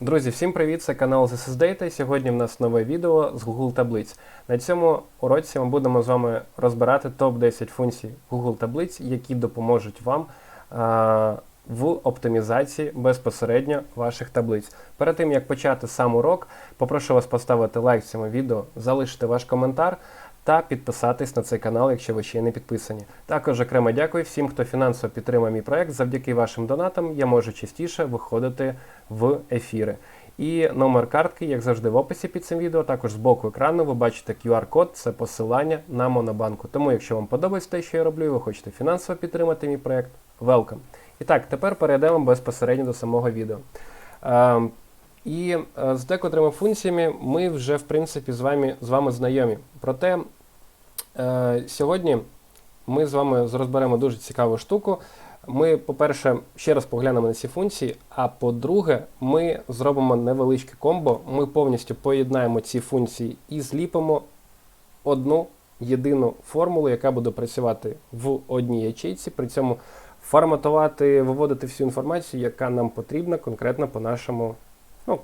Друзі, всім привіт! Це канал This is Сьогодні в нас нове відео з Google таблиць. На цьому уроці ми будемо з вами розбирати топ-10 функцій Google таблиць, які допоможуть вам а, в оптимізації безпосередньо ваших таблиць. Перед тим як почати сам урок, попрошу вас поставити лайк цьому відео, залишити ваш коментар. Та підписатись на цей канал, якщо ви ще не підписані. Також окремо дякую всім, хто фінансово підтримує мій проект. Завдяки вашим донатам я можу частіше виходити в ефіри. І номер картки, як завжди, в описі під цим відео. Також з боку екрану ви бачите QR-код, це посилання на Монобанку. Тому, якщо вам подобається те, що я роблю, і ви хочете фінансово підтримати мій проект, welcome. І так, тепер перейдемо безпосередньо до самого відео. Е, і з декотрими функціями ми вже в принципі з вами, з вами знайомі. Проте е, сьогодні ми з вами розберемо дуже цікаву штуку. Ми, по-перше, ще раз поглянемо на ці функції, а по-друге, ми зробимо невеличке комбо. Ми повністю поєднаємо ці функції і зліпимо одну єдину формулу, яка буде працювати в одній ячейці, при цьому форматувати, виводити всю інформацію, яка нам потрібна конкретно по нашому, ну,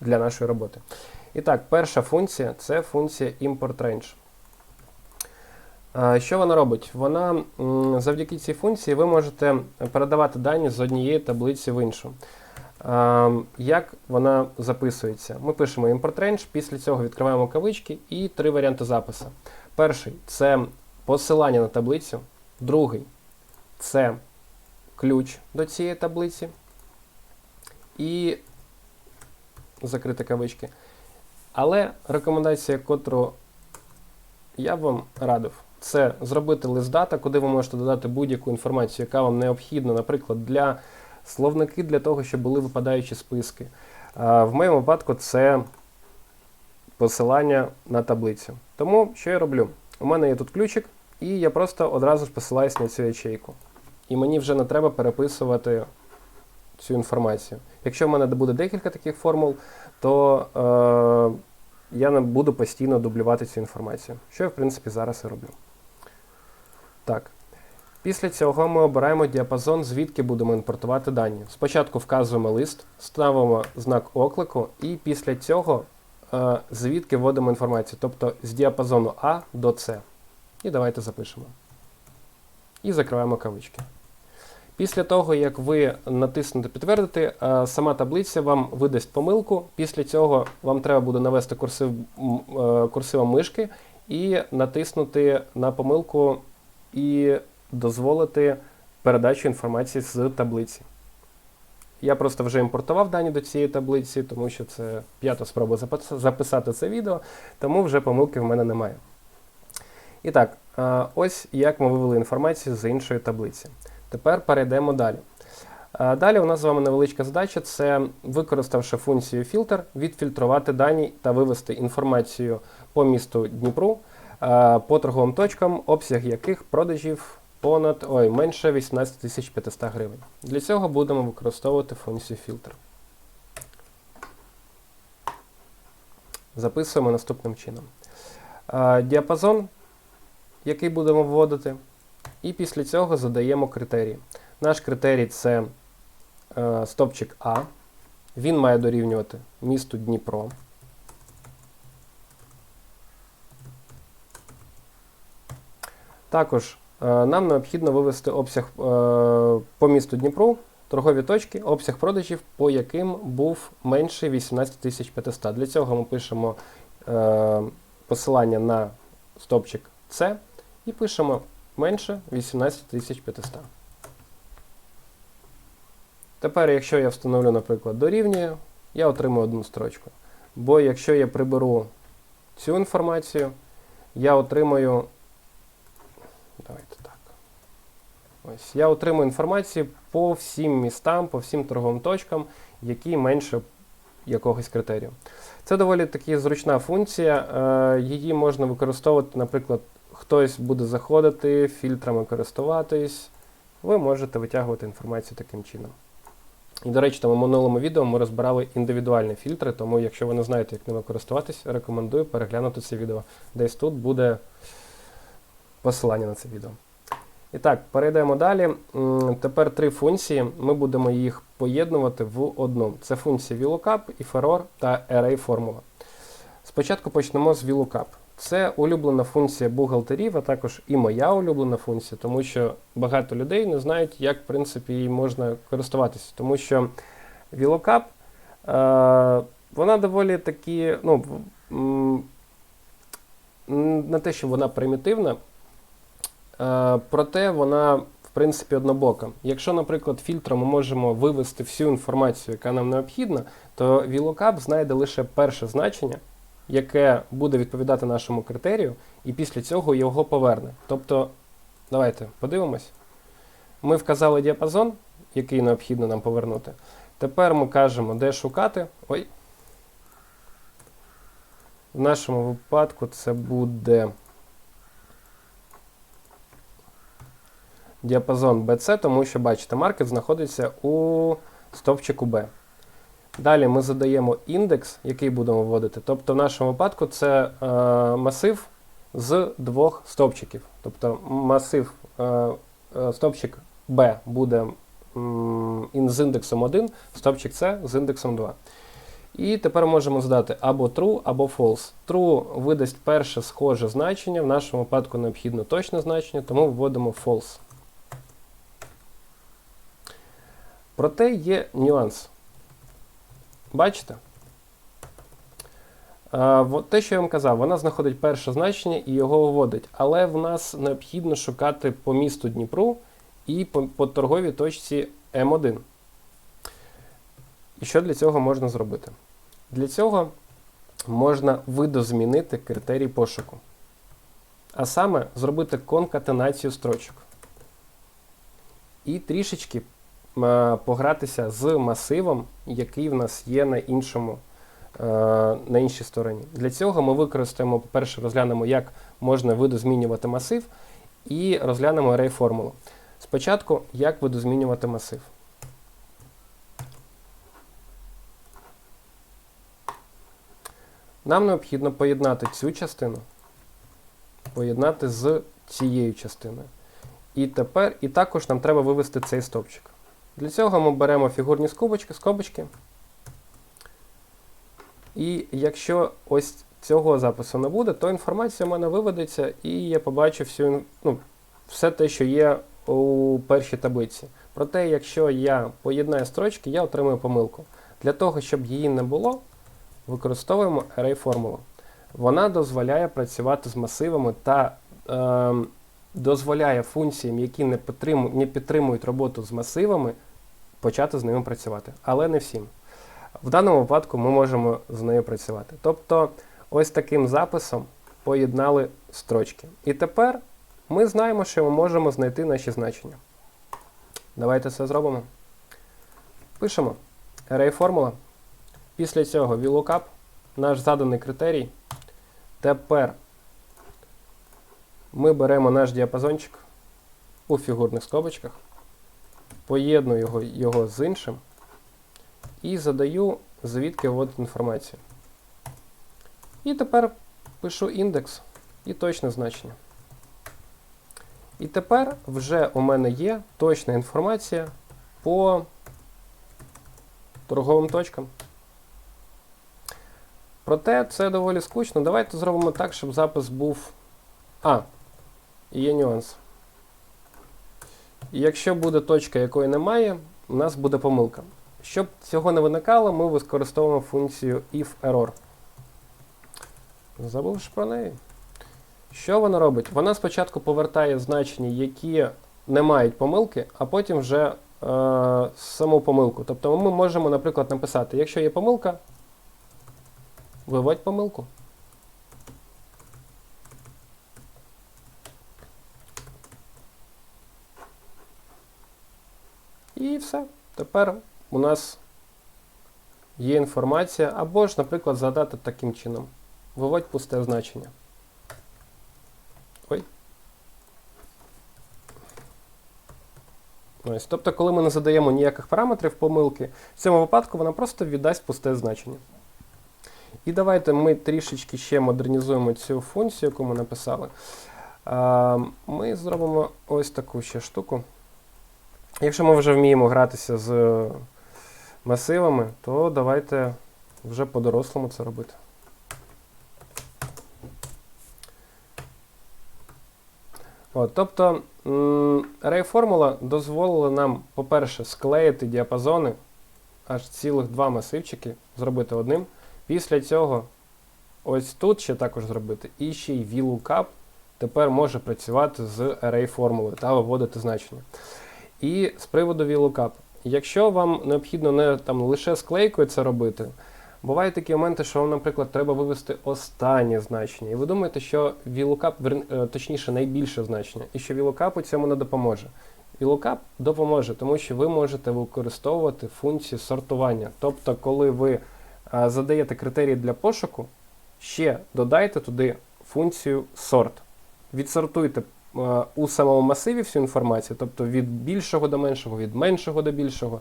для нашої роботи. І так, перша функція це функція import range. Що вона робить? Вона завдяки цій функції ви можете передавати дані з однієї таблиці в іншу. Як вона записується? Ми пишемо import range, після цього відкриваємо кавички і три варіанти запису. Перший це посилання на таблицю, другий це ключ до цієї таблиці. І закрити кавички. Але рекомендація, котру я вам радив, це зробити лист дата, куди ви можете додати будь-яку інформацію, яка вам необхідна, наприклад, для словники, для того, щоб були випадаючі списки. В моєму випадку це посилання на таблицю. Тому що я роблю? У мене є тут ключик, і я просто одразу ж посилаюсь на цю ячейку. І мені вже не треба переписувати цю інформацію. Якщо в мене буде декілька таких формул, то е, я не буду постійно дублювати цю інформацію, що я, в принципі, зараз і роблю. Так. Після цього ми обираємо діапазон, звідки будемо імпортувати дані. Спочатку вказуємо лист, ставимо знак оклику, і після цього е, звідки вводимо інформацію, тобто з діапазону А до С. І давайте запишемо. І закриваємо кавички. Після того, як ви натиснете підтвердити, е, сама таблиця вам видасть помилку. Після цього вам треба буде навести курсив, е, курсивом мишки і натиснути на помилку і дозволити передачу інформації з таблиці. Я просто вже імпортував дані до цієї таблиці, тому що це п'ята спроба записати це відео, тому вже помилки в мене немає. І так, ось як ми вивели інформацію з іншої таблиці. Тепер перейдемо далі. Далі у нас з вами невеличка задача це, використавши функцію фільтр, відфільтрувати дані та вивести інформацію по місту Дніпру, по торговим точкам, обсяг яких продажів понад ой, менше 18 500 гривень. Для цього будемо використовувати функцію фільтр. Записуємо наступним чином. Е, Діапазон, який будемо вводити, і після цього задаємо критерії. Наш критерій це е, стопчик А. Він має дорівнювати місту Дніпро. Також е, нам необхідно вивести обсяг е, по місту Дніпру, торгові точки, обсяг продажів, по яким був менше 18 500. Для цього ми пишемо е, посилання на стопчик С і пишемо менше 18 500. Тепер, якщо я встановлю, наприклад, дорівнює, я отримую одну строчку. Бо якщо я приберу цю інформацію, я отримую. Давайте так. Ось, я отримую інформацію по всім містам, по всім торговим точкам, які менше якогось критерію. Це доволі таки зручна функція. Е, Її можна використовувати, наприклад, хтось буде заходити, фільтрами користуватись, ви можете витягувати інформацію таким чином. І, до речі, там у минулому відео ми розбирали індивідуальні фільтри, тому якщо ви не знаєте, як ними користуватись, рекомендую переглянути це відео. Десь тут буде посилання на це відео. І так, перейдемо далі. Тепер три функції. Ми будемо їх поєднувати в одну. Це функції VLOOKUP, IFEROR та Array формула. Спочатку почнемо з VLOOKUP. Це улюблена функція бухгалтерів, а також і моя улюблена функція, тому що багато людей не знають, як в принципі її можна користуватися. Тому що VLOOKUP, е, вона доволі такі, ну, не те, що вона примітивна, проте вона, в принципі, однобока. Якщо, наприклад, фільтром ми можемо вивести всю інформацію, яка нам необхідна, то VLOOKUP знайде лише перше значення, яке буде відповідати нашому критерію, і після цього його поверне. Тобто, давайте подивимось. Ми вказали діапазон, який необхідно нам повернути. Тепер ми кажемо, де шукати. Ой. В нашому випадку це буде діапазон BC, тому що, бачите, маркет знаходиться у стовпчику B. Далі ми задаємо індекс, який будемо вводити. Тобто, в нашому випадку це е, масив з двох стовпчиків. Тобто масив е, е, стовпчик B буде м, з індексом 1, стовпчик C з індексом 2. І тепер можемо задати або true, або false. True видасть перше схоже значення, в нашому випадку необхідно точне значення, тому вводимо false. Проте є нюанс. Бачите? Те, що я вам казав, вона знаходить перше значення і його вводить. Але в нас необхідно шукати по місту Дніпру і по, по торговій точці М1. І що для цього можна зробити? Для цього можна видозмінити критерій пошуку. А саме зробити конкатенацію строчок. І трішечки погратися з масивом, який в нас є на іншому, е, на іншій стороні. Для цього ми використаємо, по-перше, розглянемо, як можна видозмінювати масив, і розглянемо array формулу. Спочатку, як видозмінювати масив. Нам необхідно поєднати цю частину, поєднати з цією частиною. І тепер, і також нам треба вивести цей стовпчик. Для цього ми беремо фігурні скобочки, скобочки. І якщо ось цього запису не буде, то інформація в мене виведеться, і я побачу всю, ну, все те, що є у першій таблиці. Проте, якщо я поєднаю строчки, я отримую помилку. Для того, щоб її не було, використовуємо array формулу. Вона дозволяє працювати з масивами та ем, дозволяє функціям, які не, підтриму- не підтримують роботу з масивами, почати з ними працювати. Але не всім. В даному випадку ми можемо з нею працювати. Тобто, ось таким записом поєднали строчки. І тепер ми знаємо, що ми можемо знайти наші значення. Давайте це зробимо. Пишемо array формула. Після цього VLOOKUP, наш заданий критерій. Тепер ми беремо наш діапазончик у фігурних скобочках, поєдную його, з іншим і задаю, звідки вводити інформацію. І тепер пишу індекс і точне значення. І тепер вже у мене є точна інформація по торговим точкам. Проте це доволі скучно. Давайте зробимо так, щоб запис був. А, є нюанс. Якщо буде точка, якої немає, у нас буде помилка. Щоб цього не виникало, ми використовуємо функцію if-error. Забув про неї. Що вона робить? Вона спочатку повертає значення, які не мають помилки, а потім вже е, саму помилку. Тобто ми можемо, наприклад, написати, якщо є помилка, виводь помилку. І все. Тепер у нас є інформація, або ж, наприклад, задати таким чином. Виводь пусте значення. Ой. Ось. Тобто, коли ми не задаємо ніяких параметрів помилки, в цьому випадку вона просто віддасть пусте значення. І давайте ми трішечки ще модернізуємо цю функцію, яку ми написали. Ми зробимо ось таку ще штуку. Якщо ми вже вміємо гратися з масивами, то давайте вже по-дорослому це робити. От, тобто Array формула дозволила нам, по-перше, склеїти діапазони аж цілих два масивчики, зробити одним. Після цього ось тут ще також зробити. І ще й VLOOKUP тепер може працювати з array формулою та виводити значення. І з приводу VLOOKUP. Якщо вам необхідно не там лише склейкою це робити, бувають такі моменти, що вам, наприклад, треба вивести останнє значення. І ви думаєте, що VLOOKUP, е, точніше, найбільше значення, і що VLOOKUP у цьому не допоможе. VLOOKUP допоможе, тому що ви можете використовувати функцію сортування. Тобто, коли ви а, задаєте критерії для пошуку, ще додайте туди функцію sort. Відсортуйте у самому масиві всю інформацію, тобто від більшого до меншого, від меншого до більшого.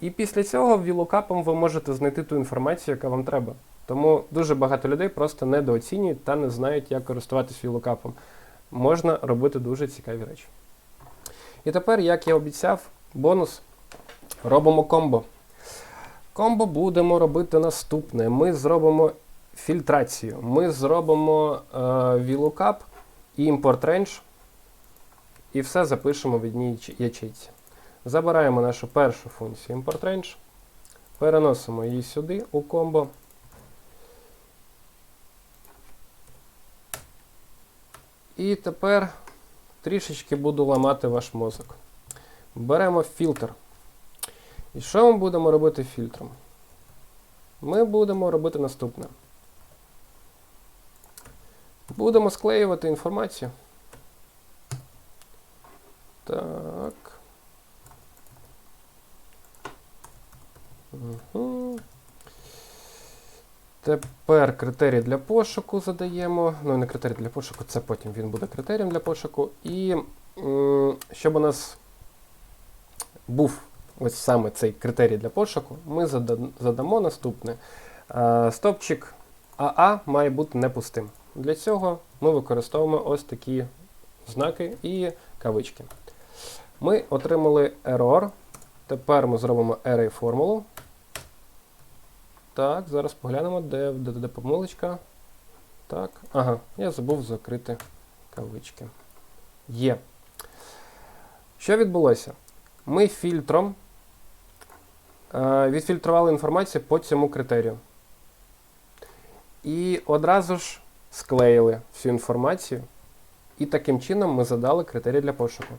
І після цього VLOOKUP ви можете знайти ту інформацію, яка вам треба. Тому дуже багато людей просто недооцінюють та не знають, як користуватись VLOOKUP. Можна робити дуже цікаві речі. І тепер, як я обіцяв, бонус робимо комбо. Комбо будемо робити наступне. Ми зробимо фільтрацію. Ми зробимо е, VLOOKUP і import range. І все запишемо в одній ячейці. Забираємо нашу першу функцію import range, переносимо її сюди у комбо. І тепер трішечки буду ламати ваш мозок. Беремо фільтр. І що ми будемо робити фільтром? Ми будемо робити наступне. Будемо склеювати інформацію. Так. Угу. Тепер критерій для пошуку задаємо. Ну, не критерій для пошуку, це потім він буде критерієм для пошуку. І щоб у нас був ось саме цей критерій для пошуку, ми задамо наступне. Стопчик АА має бути не пустим. Для цього ми використовуємо ось такі знаки і кавички. Ми отримали error. Тепер ми зробимо array формулу. Так, зараз поглянемо, де, де, де помилочка. Так, ага, я забув закрити кавички. Є. Що відбулося? Ми фільтром е, відфільтрували інформацію по цьому критерію. І одразу ж склеїли всю інформацію. І таким чином ми задали критерій для пошуку.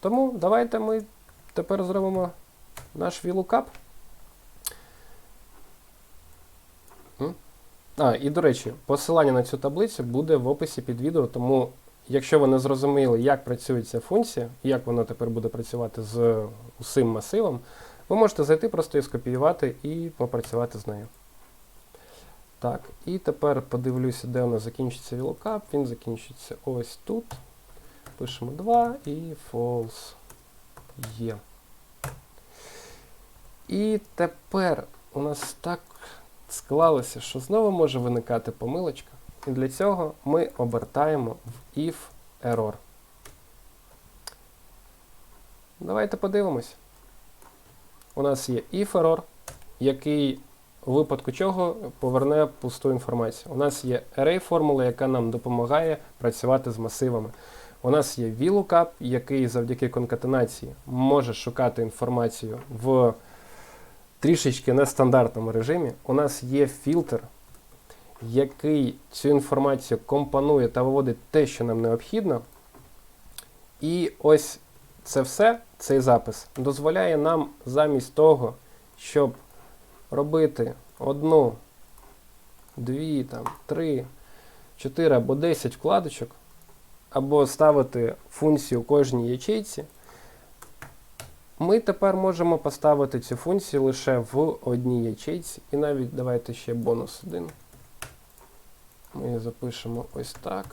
Тому давайте ми тепер зробимо наш VLOOKUP. А, і до речі, посилання на цю таблицю буде в описі під відео, тому якщо ви не зрозуміли, як працює ця функція, як вона тепер буде працювати з усім масивом, ви можете зайти, просто її скопіювати і попрацювати з нею. Так, і тепер подивлюся, де у нас закінчиться VLOOKUP. Він закінчиться ось тут. Пишемо 2 і false є. І тепер у нас так склалося, що знову може виникати помилочка. І для цього ми обертаємо в if error. Давайте подивимось. У нас є if error, який у випадку чого поверне пусту інформацію. У нас є array формула, яка нам допомагає працювати з масивами. У нас є VLOOKUP, який завдяки конкатенації може шукати інформацію в трішечки нестандартному режимі. У нас є фільтр, який цю інформацію компонує та виводить те, що нам необхідно. І ось це все, цей запис, дозволяє нам замість того, щоб робити одну, дві, там, три, чотири або 10 вкладочок, або ставити функцію кожній ячейці, ми тепер можемо поставити цю функцію лише в одній ячейці. І навіть давайте ще бонус один. Ми її запишемо ось так.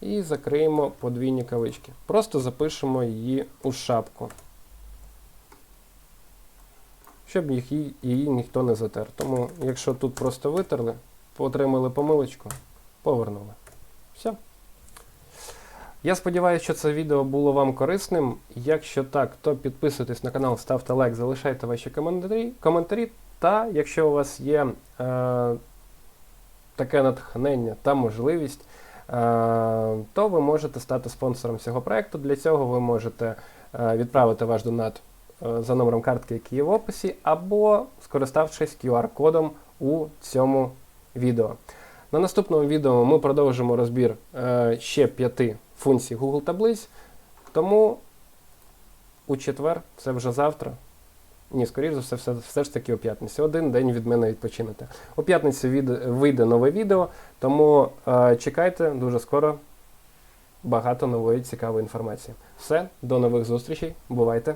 І закриємо подвійні кавички. Просто запишемо її у шапку. щоб її, її ніхто не затер. Тому, якщо тут просто витерли, отримали помилочку, повернули. Все. Я сподіваюся, що це відео було вам корисним. Якщо так, то підписуйтесь на канал, ставте лайк, залишайте ваші коментарі. коментарі та якщо у вас є е, таке натхнення та можливість, е, то ви можете стати спонсором цього проекту. Для цього ви можете е, відправити ваш донат е, за номером картки, який є в описі, або скориставшись QR-кодом у цьому відео. На наступному відео ми продовжимо розбір е, ще п'яти функцій Google таблиць. Тому у четвер, це вже завтра. Ні, скоріш за все, все, все ж таки у п'ятницю. Один день від мене відпочинете. У п'ятницю вийде нове відео, тому е, чекайте дуже скоро багато нової цікавої інформації. Все, до нових зустрічей. Бувайте!